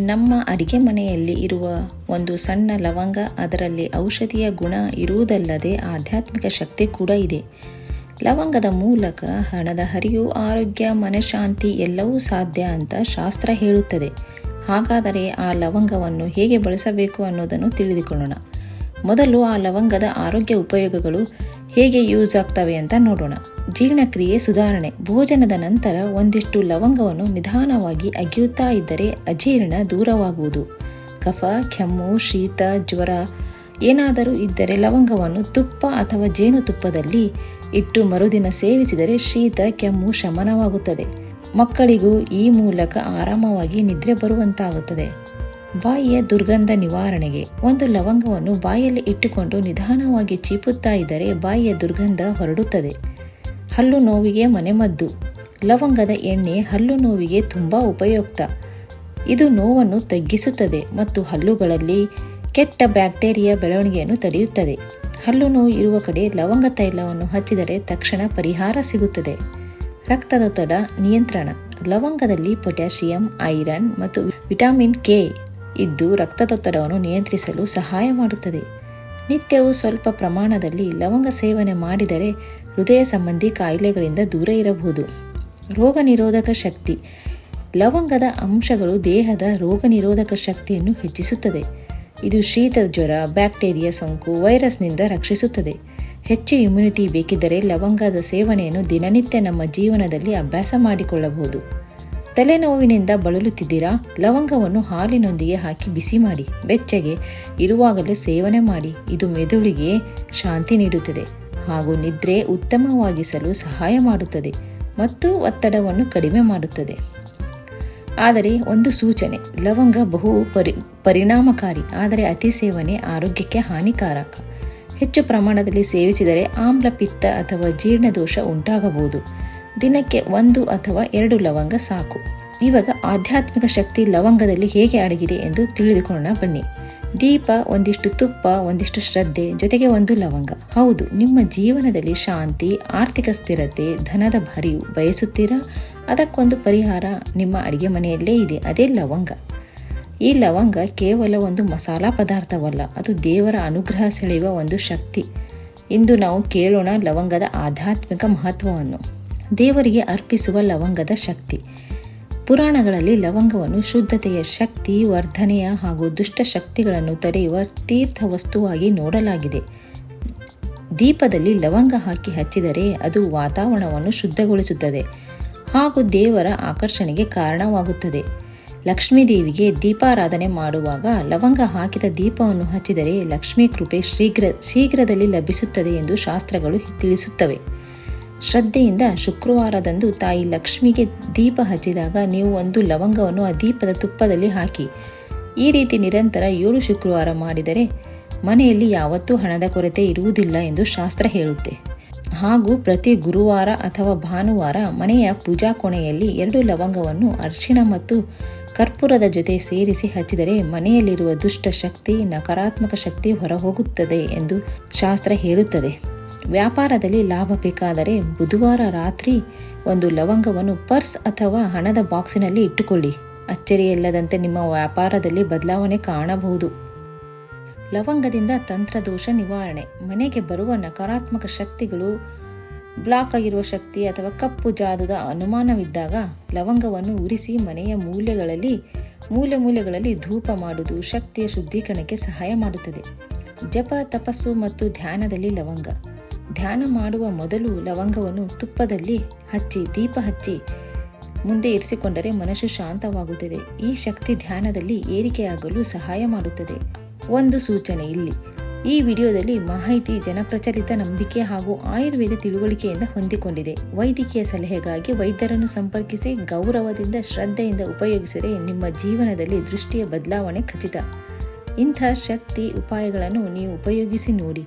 ನಮ್ಮ ಅಡಿಗೆ ಮನೆಯಲ್ಲಿ ಇರುವ ಒಂದು ಸಣ್ಣ ಲವಂಗ, ಅದರಲ್ಲಿ ಔಷಧಿಯ ಗುಣ ಇರುವುದಲ್ಲದೆ ಆಧ್ಯಾತ್ಮಿಕ ಶಕ್ತಿ ಕೂಡ ಇದೆ. ಲವಂಗದ ಮೂಲಕ ಹಣದ ಹರಿವು, ಆರೋಗ್ಯ, ಮನಃಶಾಂತಿ ಎಲ್ಲವೂ ಸಾಧ್ಯ ಅಂತ ಶಾಸ್ತ್ರ ಹೇಳುತ್ತದೆ. ಹಾಗಾದರೆ ಆ ಲವಂಗವನ್ನು ಹೇಗೆ ಬಳಸಬೇಕು ಅನ್ನೋದನ್ನು ತಿಳಿದುಕೊಳ್ಳೋಣ. ಮೊದಲು ಆ ಲವಂಗದ ಆರೋಗ್ಯ ಉಪಯೋಗಗಳು ಹೇಗೆ ಯೂಸ್ ಆಗ್ತವೆ ಅಂತ ನೋಡೋಣ. ಜೀರ್ಣಕ್ರಿಯೆ, ಸುಧಾರಣೆ, ಭೋಜನದ ನಂತರ ಒಂದಿಷ್ಟು ಲವಂಗವನ್ನು ನಿಧಾನವಾಗಿ ಅಗಿಯುತ್ತಾ ಇದ್ದರೆ ಅಜೀರ್ಣ ದೂರವಾಗುವುದು. ಕಫ, ಕೆಮ್ಮು, ಶೀತ, ಜ್ವರ ಏನಾದರೂ ಇದ್ದರೆ ಲವಂಗವನ್ನು ತುಪ್ಪ ಅಥವಾ ಜೇನುತುಪ್ಪದಲ್ಲಿ ಇಟ್ಟು ಮರುದಿನ ಸೇವಿಸಿದರೆ ಶೀತ, ಕೆಮ್ಮು ಶಮನವಾಗುತ್ತದೆ. ಮಕ್ಕಳಿಗೂ ಈ ಮೂಲಕ ಆರಾಮವಾಗಿ ನಿದ್ರೆ ಬರುವಂತಾಗುತ್ತದೆ. ಬಾಯಿಯ ದುರ್ಗಂಧ ನಿವಾರಣೆಗೆ. ಒಂದು ಲವಂಗವನ್ನು ಬಾಯಲ್ಲಿ ಇಟ್ಟುಕೊಂಡು ನಿಧಾನವಾಗಿ ಚೀಪುತ್ತಾ ಇದ್ದರೆ ಬಾಯಿಯ ದುರ್ಗಂಧ ಹೊರಡುತ್ತದೆ. ಹಲ್ಲು ನೋವಿಗೆ ಮನೆಮದ್ದು. ಲವಂಗದ ಎಣ್ಣೆ ಹಲ್ಲು ನೋವಿಗೆ ತುಂಬ ಉಪಯುಕ್ತ. ಇದು ನೋವನ್ನು ತಗ್ಗಿಸುತ್ತದೆ ಮತ್ತು ಹಲ್ಲುಗಳಲ್ಲಿ ಕೆಟ್ಟ ಬ್ಯಾಕ್ಟೀರಿಯಾ ಬೆಳವಣಿಗೆಯನ್ನು ತಡೆಯುತ್ತದೆ. ಹಲ್ಲು ನೋವು ಇರುವ ಕಡೆ ಲವಂಗ ತೈಲವನ್ನು ಹಚ್ಚಿದರೆ ತಕ್ಷಣ ಪರಿಹಾರ ಸಿಗುತ್ತದೆ. ರಕ್ತದೊತ್ತಡ ನಿಯಂತ್ರಣ. ಲವಂಗದಲ್ಲಿ ಪೊಟ್ಯಾಷಿಯಂ, ಐರನ್ ಮತ್ತು ವಿಟಮಿನ್ ಕೆ ಇದ್ದು ರಕ್ತದೊತ್ತಡವನ್ನು ನಿಯಂತ್ರಿಸಲು ಸಹಾಯ ಮಾಡುತ್ತದೆ. ನಿತ್ಯವೂ ಸ್ವಲ್ಪ ಪ್ರಮಾಣದಲ್ಲಿ ಲವಂಗ ಸೇವನೆ ಮಾಡಿದರೆ ಹೃದಯ ಸಂಬಂಧಿ ಕಾಯಿಲೆಗಳಿಂದ ದೂರ ಇರಬಹುದು. ರೋಗ ನಿರೋಧಕ ಶಕ್ತಿ. ಲವಂಗದ ಅಂಶಗಳು ದೇಹದ ರೋಗ ನಿರೋಧಕ ಶಕ್ತಿಯನ್ನು ಹೆಚ್ಚಿಸುತ್ತದೆ. ಇದು ಶೀತ, ಜ್ವರ, ಬ್ಯಾಕ್ಟೀರಿಯಾ ಸೋಂಕು, ವೈರಸ್ನಿಂದ ರಕ್ಷಿಸುತ್ತದೆ. ಹೆಚ್ಚು ಇಮ್ಯುನಿಟಿ ಬೇಕಿದ್ದರೆ ಲವಂಗದ ಸೇವನೆಯನ್ನು ದಿನನಿತ್ಯ ನಮ್ಮ ಜೀವನದಲ್ಲಿ ಅಭ್ಯಾಸ ಮಾಡಿಕೊಳ್ಳಬಹುದು. ತಲೆನೋವಿನಿಂದ ಬಳಲುತ್ತಿದ್ದೀರಾ? ಲವಂಗವನ್ನು ಹಾಲಿನೊಂದಿಗೆ ಹಾಕಿ ಬಿಸಿ ಮಾಡಿ, ಬೆಚ್ಚಗೆ ಇರುವಾಗಲೇ ಸೇವನೆ ಮಾಡಿ. ಇದು ಮೆದುಳಿಗೆ ಶಾಂತಿ ನೀಡುತ್ತದೆ ಹಾಗೂ ನಿದ್ರೆ ಉತ್ತಮವಾಗಿಸಲು ಸಹಾಯ ಮಾಡುತ್ತದೆ ಮತ್ತು ಒತ್ತಡವನ್ನು ಕಡಿಮೆ ಮಾಡುತ್ತದೆ. ಆದರೆ ಒಂದು ಸೂಚನೆ, ಲವಂಗ ಬಹು ಪರಿ, ಪರಿಣಾಮಕಾರಿ, ಆದರೆ ಅತಿ ಸೇವನೆ ಆರೋಗ್ಯಕ್ಕೆ ಹಾನಿಕಾರಕ. ಹೆಚ್ಚು ಪ್ರಮಾಣದಲ್ಲಿ ಸೇವಿಸಿದರೆ ಆಮ್ಲ ಪಿತ್ತ ಅಥವಾ ಜೀರ್ಣದೋಷ ಉಂಟಾಗಬಹುದು. ದಿನಕ್ಕೆ ಒಂದು ಅಥವಾ ಎರಡು ಲವಂಗ ಸಾಕು. ಇವಾಗ ಆಧ್ಯಾತ್ಮಿಕ ಶಕ್ತಿ ಲವಂಗದಲ್ಲಿ ಹೇಗೆ ಅಡಗಿದೆ ಎಂದು ತಿಳಿದುಕೊಳ್ಳೋಣ ಬನ್ನಿ. ದೀಪ, ಒಂದಿಷ್ಟು ತುಪ್ಪ, ಒಂದಿಷ್ಟು ಶ್ರದ್ಧೆ, ಜೊತೆಗೆ ಒಂದು ಲವಂಗ. ಹೌದು, ನಿಮ್ಮ ಜೀವನದಲ್ಲಿ ಶಾಂತಿ, ಆರ್ಥಿಕ ಸ್ಥಿರತೆ, ಧನದ ಭರಿವು ಬಯಸುತ್ತೀರಾ? ಅದಕ್ಕೊಂದು ಪರಿಹಾರ ನಿಮ್ಮ ಅಡಿಗೆ ಮನೆಯಲ್ಲೇ ಇದೆ, ಅದೇ ಲವಂಗ. ಈ ಲವಂಗ ಕೇವಲ ಒಂದು ಮಸಾಲ ಪದಾರ್ಥವಲ್ಲ, ಅದು ದೇವರ ಅನುಗ್ರಹ ಸೆಳೆಯುವ ಒಂದು ಶಕ್ತಿ. ಇಂದು ನಾವು ಕೇಳೋಣ ಲವಂಗದ ಆಧ್ಯಾತ್ಮಿಕ ಮಹತ್ವವನ್ನು. ದೇವರಿಗೆ ಅರ್ಪಿಸುವ ಲವಂಗದ ಶಕ್ತಿ. ಪುರಾಣಗಳಲ್ಲಿ ಲವಂಗವನ್ನು ಶುದ್ಧತೆಯ ಶಕ್ತಿ, ವರ್ಧನೆಯ ಹಾಗೂ ದುಷ್ಟ ಶಕ್ತಿಗಳನ್ನು ತಡೆಯುವ ತೀರ್ಥ ವಸ್ತುವಾಗಿ ನೋಡಲಾಗಿದೆ. ದೀಪದಲ್ಲಿ ಲವಂಗ ಹಾಕಿ ಹಚ್ಚಿದರೆ ಅದು ವಾತಾವರಣವನ್ನು ಶುದ್ಧಗೊಳಿಸುತ್ತದೆ ಹಾಗೂ ದೇವರ ಆಕರ್ಷಣೆಗೆ ಕಾರಣವಾಗುತ್ತದೆ. ಲಕ್ಷ್ಮೀದೇವಿಗೆ ದೀಪಾರಾಧನೆ ಮಾಡುವಾಗ ಲವಂಗ ಹಾಕಿದ ದೀಪವನ್ನು ಹಚ್ಚಿದರೆ ಲಕ್ಷ್ಮೀ ಕೃಪೆ ಶೀಘ್ರ, ಶೀಘ್ರದಲ್ಲಿ ಲಭಿಸುತ್ತದೆ ಎಂದು ಶಾಸ್ತ್ರಗಳು ತಿಳಿಸುತ್ತವೆ. ಶ್ರದ್ಧೆಯಿಂದ ಶುಕ್ರವಾರದಂದು ತಾಯಿ ಲಕ್ಷ್ಮಿಗೆ ದೀಪ ಹಚ್ಚಿದಾಗ ನೀವು ಒಂದು ಲವಂಗವನ್ನು ಆ ದೀಪದ ತುಪ್ಪದಲ್ಲಿ ಹಾಕಿ. ಈ ರೀತಿ ನಿರಂತರ ಏಳು ಶುಕ್ರವಾರ ಮಾಡಿದರೆ ಮನೆಯಲ್ಲಿ ಯಾವತ್ತೂ ಹಣದ ಕೊರತೆ ಇರುವುದಿಲ್ಲ ಎಂದು ಶಾಸ್ತ್ರ ಹೇಳುತ್ತೆ. ಹಾಗೂ ಪ್ರತಿ ಗುರುವಾರ ಅಥವಾ ಭಾನುವಾರ ಮನೆಯ ಪೂಜಾ ಕೋಣೆಯಲ್ಲಿ ಎರಡು ಲವಂಗವನ್ನು ಅರಿಶಿಣ ಮತ್ತು ಕರ್ಪೂರದ ಜೊತೆ ಸೇರಿಸಿ ಹಚ್ಚಿದರೆ ಮನೆಯಲ್ಲಿರುವ ದುಷ್ಟ ಶಕ್ತಿ, ನಕಾರಾತ್ಮಕ ಶಕ್ತಿ ಹೊರಹೋಗುತ್ತದೆ ಎಂದು ಶಾಸ್ತ್ರ ಹೇಳುತ್ತದೆ. ವ್ಯಾಪಾರದಲ್ಲಿ ಲಾಭ ಬೇಕಾದರೆ ಬುಧವಾರ ರಾತ್ರಿ ಒಂದು ಲವಂಗವನ್ನು ಪರ್ಸ್ ಅಥವಾ ಹಣದ ಬಾಕ್ಸಿನಲ್ಲಿ ಇಟ್ಟುಕೊಳ್ಳಿ. ಅಚ್ಚರಿಯಿಲ್ಲದಂತೆ ನಿಮ್ಮ ವ್ಯಾಪಾರದಲ್ಲಿ ಬದಲಾವಣೆ ಕಾಣಬಹುದು. ಲವಂಗದಿಂದ ತಂತ್ರದೋಷ ನಿವಾರಣೆ. ಮನೆಗೆ ಬರುವ ನಕಾರಾತ್ಮಕ ಶಕ್ತಿಗಳು, ಬ್ಲಾಕ್ ಆಗಿರುವ ಶಕ್ತಿ ಅಥವಾ ಕಪ್ಪು ಜಾದದ ಅನುಮಾನವಿದ್ದಾಗ ಲವಂಗವನ್ನು ಉರಿಸಿ ಮನೆಯ ಮೂಲೆಗಳಲ್ಲಿ, ಮೂಲೆ ಮೂಲೆಗಳಲ್ಲಿ ಧೂಪ ಮಾಡುವುದು ಶಕ್ತಿಯ ಶುದ್ಧೀಕರಣಕ್ಕೆ ಸಹಾಯ ಮಾಡುತ್ತದೆ. ಜಪ, ತಪಸ್ಸು ಮತ್ತು ಧ್ಯಾನದಲ್ಲಿ ಲವಂಗ. ಧ್ಯಾನ ಮಾಡುವ ಮೊದಲು ಲವಂಗವನ್ನು ತುಪ್ಪದಲ್ಲಿ ಹಚ್ಚಿ, ದೀಪ ಹಚ್ಚಿ ಮುಂದೆ ಇರಿಸಿಕೊಂಡರೆ ಮನಸ್ಸು ಶಾಂತವಾಗುತ್ತದೆ. ಈ ಶಕ್ತಿ ಧ್ಯಾನದಲ್ಲಿ ಏರಿಕೆಯಾಗಲು ಸಹಾಯ ಮಾಡುತ್ತದೆ. ಒಂದು ಸೂಚನೆ ಇಲ್ಲಿ. ಈ ವಿಡಿಯೋದಲ್ಲಿ ಮಾಹಿತಿ, ಜನಪ್ರಚಲಿತ ನಂಬಿಕೆ ಹಾಗೂ ಆಯುರ್ವೇದ ತಿಳುವಳಿಕೆಯಿಂದ ಹೊಂದಿಕೊಂಡಿದೆ. ವೈದ್ಯಕೀಯ ಸಲಹೆಗಾಗಿ ವೈದ್ಯರನ್ನು ಸಂಪರ್ಕಿಸಿ, ಗೌರವದಿಂದ, ಶ್ರದ್ಧೆಯಿಂದ ಉಪಯೋಗಿಸಿದರೆ ನಿಮ್ಮ ಜೀವನದಲ್ಲಿ ದೃಷ್ಟಿಯ ಬದಲಾವಣೆ ಖಚಿತ. ಇಂಥ ಶಕ್ತಿ, ಉಪಾಯಗಳನ್ನು ನೀವು ಉಪಯೋಗಿಸಿ ನೋಡಿ.